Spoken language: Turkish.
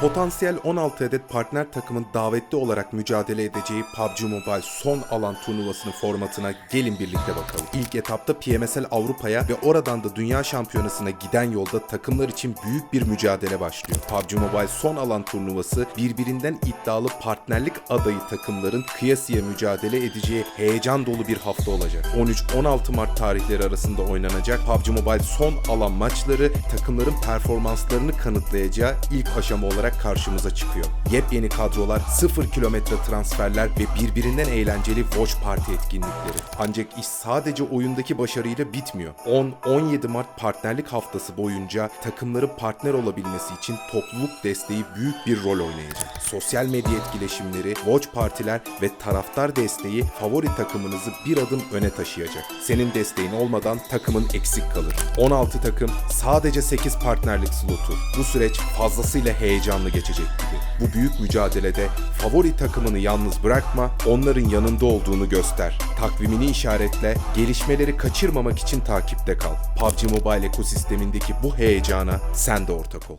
Potansiyel 16 adet partner takımın davetli olarak mücadele edeceği PUBG Mobile son alan turnuvasının formatına gelin birlikte bakalım. İlk etapta PMSL Avrupa'ya ve oradan da Dünya Şampiyonası'na giden yolda takımlar için büyük bir mücadele başlıyor. PUBG Mobile son alan turnuvası birbirinden iddialı partnerlik adayı takımların kıyasıya mücadele edeceği heyecan dolu bir hafta olacak. 13-16 Mart tarihleri arasında oynanacak PUBG Mobile son alan maçları takımların performanslarını kanıtlayacağı ilk aşama olarak karşımıza çıkıyor. Yepyeni kadrolar, 0 kilometre transferler ve birbirinden eğlenceli Watch Party etkinlikleri. Ancak iş sadece oyundaki başarıyla bitmiyor. 10-17 Mart partnerlik haftası boyunca takımların partner olabilmesi için topluluk desteği büyük bir rol oynayacak. Sosyal medya etkileşimleri, watch partiler ve taraftar desteği favori takımınızı bir adım öne taşıyacak. Senin desteğin olmadan takımın eksik kalır. 16 takım sadece 8 partnerlik slotu. Bu süreç fazlasıyla heyecanlı geçecek gibi. Bu büyük mücadelede favori takımını yalnız bırakma, onların yanında olduğunu göster. Takvimini işaretle, gelişmeleri kaçırmamak için takipte kal. PUBG Mobile ekosistemindeki bu heyecana sen de ortak ol.